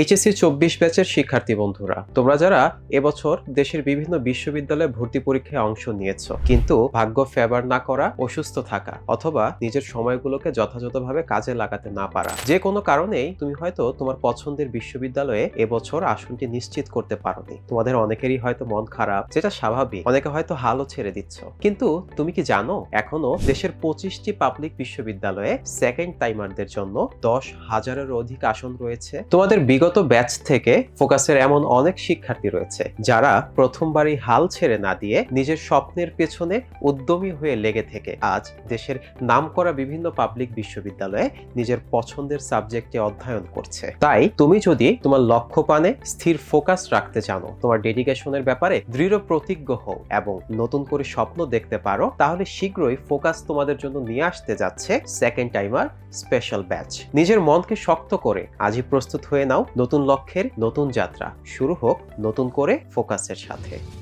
HSC চব্বিশ ব্যাচের শিক্ষার্থী বন্ধুরা, তোমরা যারা এবছর দেশের বিভিন্ন বিশ্ববিদ্যালয়ে ভর্তি পরীক্ষায় অংশ নিয়েছ, কিন্তু ভাগ্য ফেভার না করা, অসুস্থ থাকা অথবা নিজের সময়গুলোকে যথাযথভাবে কাজে লাগাতে না পারা, যে কোনো কারণেই তুমি হয়তো তোমার পছন্দের বিশ্ববিদ্যালয়ে এবছর আসনটি নিশ্চিত করতে পারোনি। তোমাদের অনেকেরই হয়তো মন খারাপ, যেটা স্বাভাবিক, অনেকে হয়তো হালও ছেড়ে দিচ্ছ। কিন্তু তুমি কি জানো, এখনও দেশের পঁচিশটি পাবলিক বিশ্ববিদ্যালয়ে সেকেন্ড টাইমারদের জন্য দশ হাজারেরও অধিক আসন রয়েছে। তোমাদের বিগত ব্যাচ থেকে ফোকাসের এমন অনেক শিক্ষার্থী রয়েছে, যারা প্রথমবারই হাল ছেড়ে না দিয়ে নিজের স্বপ্নের পেছনে উদ্যমী হয়ে লেগে থেকে। আজ দেশের নামকরা বিভিন্ন পাবলিক বিশ্ববিদ্যালয়ে নিজের পছন্দের সাবজেক্টে অধ্যয়ন করছে। তাই তুমি যদি তোমার লক্ষ্য পানে স্থির ফোকাস রাখতে জানো, তোমার ডেডিকেশনের ব্যাপারে দৃঢ় প্রতিজ্ঞ হও এবং নতুন করে স্বপ্ন দেখতে পারো, তাহলে শীঘ্রই ফোকাস তোমাদের জন্য নিয়ে আসতে যাচ্ছে সেকেন্ড টাইমার স্পেশাল ব্যাচ। নিজের মনকে শক্ত করে আজই প্রস্তুত হয়ে নাও নতুন লক্ষ্যের নতুন যাত্রা। শুরু হোক নতুন করে ফোকাসের সাথে।